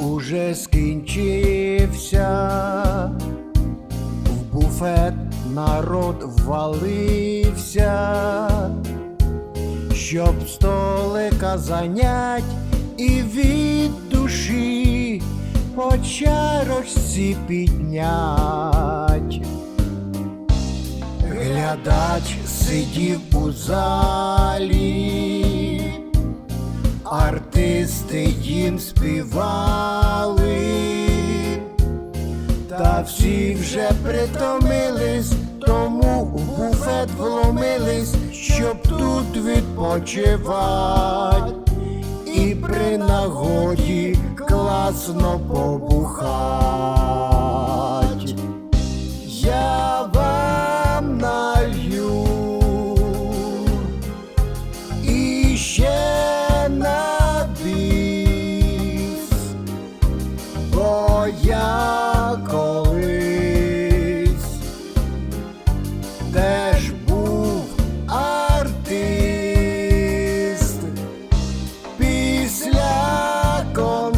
уже скінчився, в буфет народ ввалився, щоб столика занять і від душі по чарочці піднять. Глядач сидів у залі, артисти їм співали, та всі вже притомились, тому в буфет вломились, щоб тут відпочивать, і при нагоді класно побухать. Після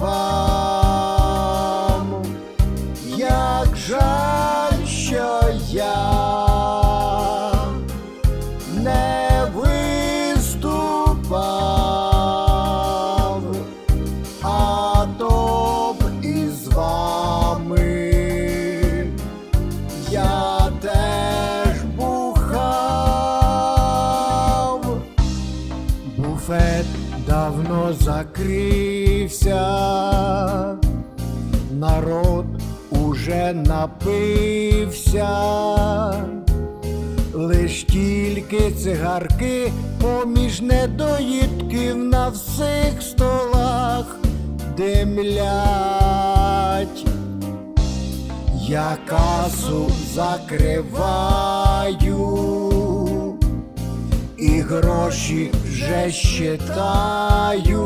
Bye. Давно закрився, народ уже напився, лиш тільки цигарки поміж недоїдків на всіх столах димлять. Я касу закриваю і гроші вже щитаю.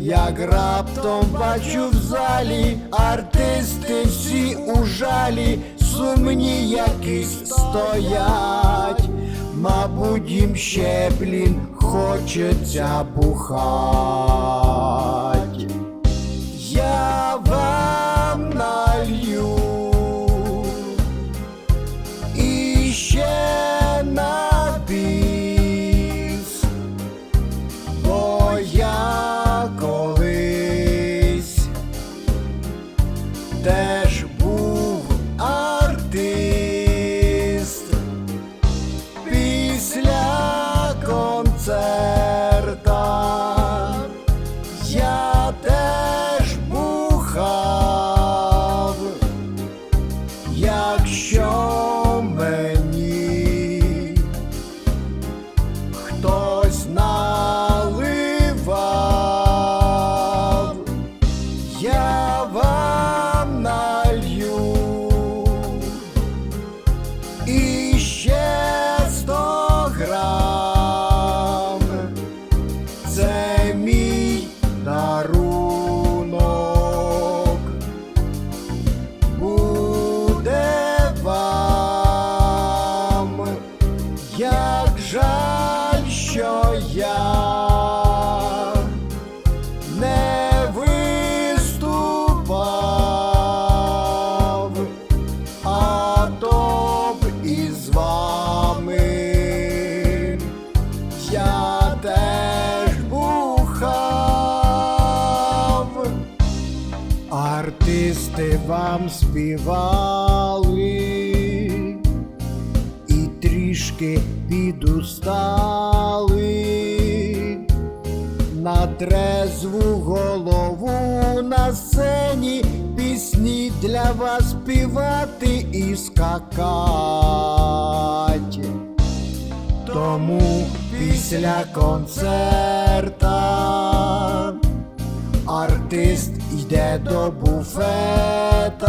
Як раптом бачу в залі, артисти всі у жалі, сумні якісь стоять. Мабуть, їм ще, блін, хочеться бухать. Артисти вам співали і трішки підустали. на трезву голову на сцені пісні для вас співати і скакати. Тому після концерта артист йде до буфета,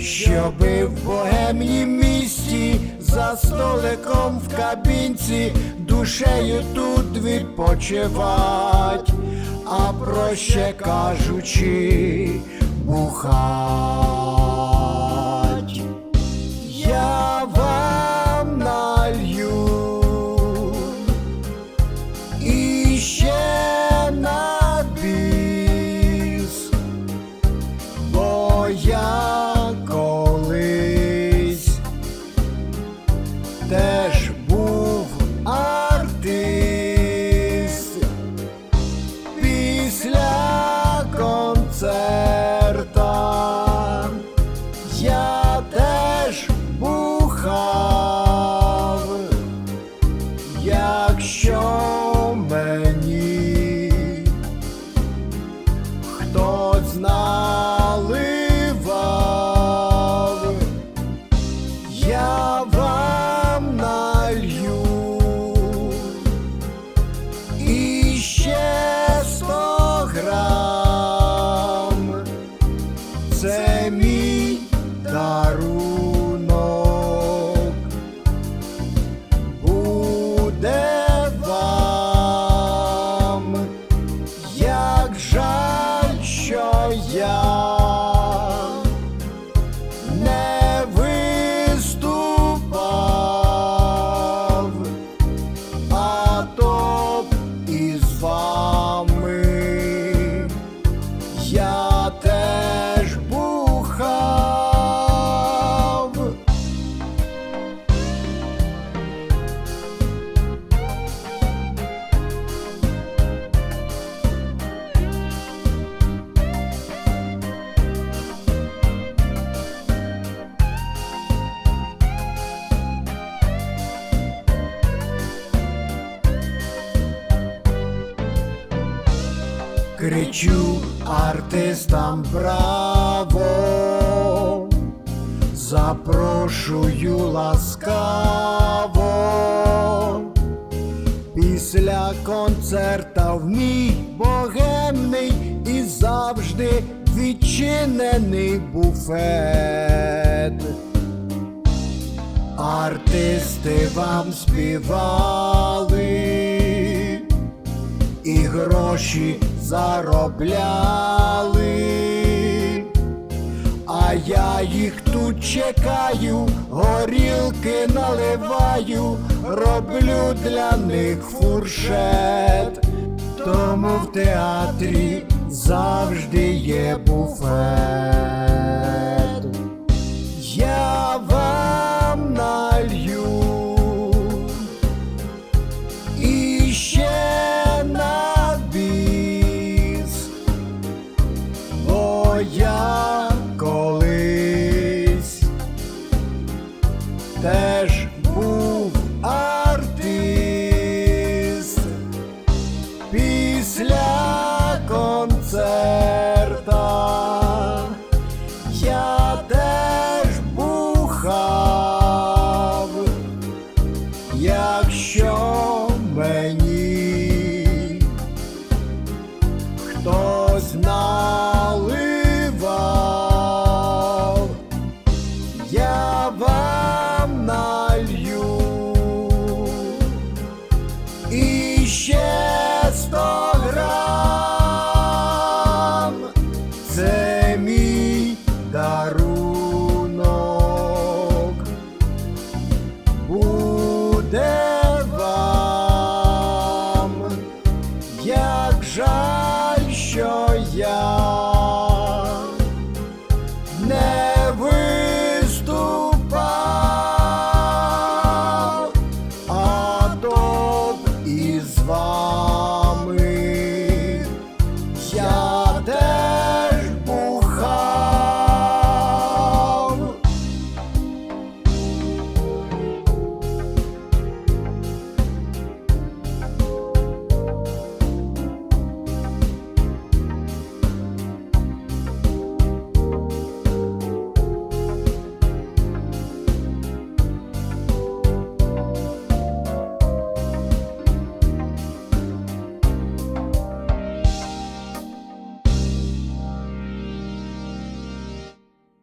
щоби в богемнім місті за столиком в кабінці душею тут відпочивать, а проще кажучи, бухать. Кричу артистам браво, запрошую ласкаво. Після концерта в мій богемний і завжди відчинений буфет. Артисти вам співали і гроші заробляли, а я їх тут чекаю, горілки наливаю, роблю для них фуршет, тому в театрі завжди є буфет. хтось на.